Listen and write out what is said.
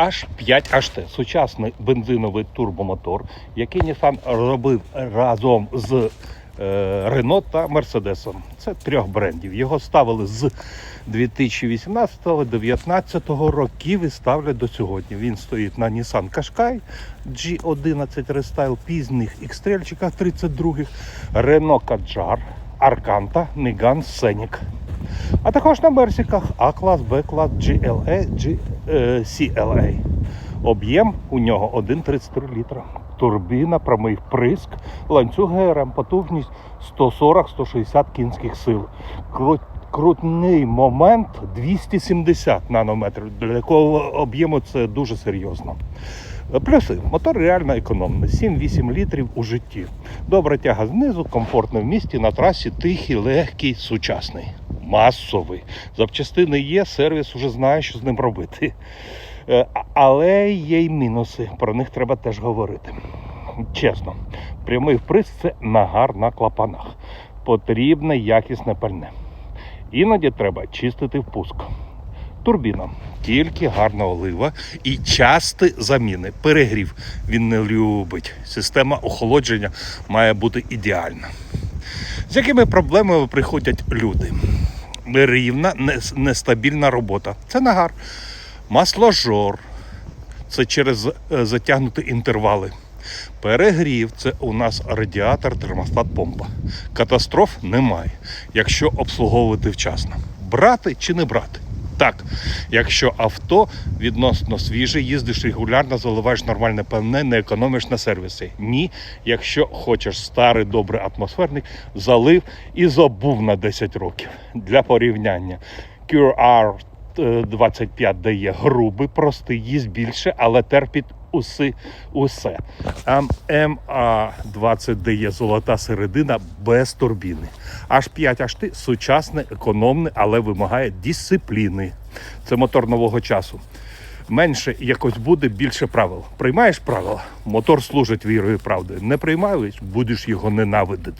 H5HT сучасний бензиновий турбомотор, який Nissan робив разом з Renault та Mercedes. Це трьох брендів. Його ставили з 2018-2019 років і ставлять до сьогодні. Він стоїть на Nissan Qashqai G11 Restyle, пізніх X-трельчиках 32-х, Renault Kadjar, Arcanta, Megane Scenic. А також на Мерсіках А-клас, Б-клас, GLE, G, е, CLA. Об'єм у нього 1,33 літра. Турбіна, прямий вприск, ланцюг ГРМ, потужність 140-160 кінських сил. Кру- Крутний момент 270 нанометрів. Для такого об'єму це дуже серйозно. Плюси. Мотор реально економний. 7-8 літрів у житті. Добра тяга знизу, комфортно в місті, на трасі тихий, легкий, сучасний. Масовий. Запчастини є, сервіс уже знає, що з ним робити. Е, Але є й мінуси. Про них треба теж говорити. Чесно, прямий вприск це нагар на клапанах. Потрібне якісне пальне. Іноді треба чистити впуск. Турбіна. Тільки гарна олива і часті заміни. Перегрів він не любить. Система охолодження має бути ідеальна. З якими проблемами приходять люди? Рівна, нестабільна робота. Це нагар. Масложор. Це через е, затягнуті інтервали. Перегрів це у нас радіатор, термостат, помпа. Катастроф немає, якщо обслуговувати вчасно. Брати чи не брати? Так, якщо авто відносно свіже, їздиш регулярно, заливаєш нормальне пальне, не економиш на сервіси. Ні, якщо хочеш старий добрий атмосферник, залив і забув на 10 років. Для порівняння. QR 25 дає грубий, простий, їсть більше, але терпить уси, усе. А МА20 дає золота середина без турбіни. Аж 5 аж ти сучасне, економне, але вимагає дисципліни. Це мотор нового часу. Менше якось буде більше правил. Приймаєш правила, мотор служить вірою і правдою. Не приймаєш, будеш його ненавидити.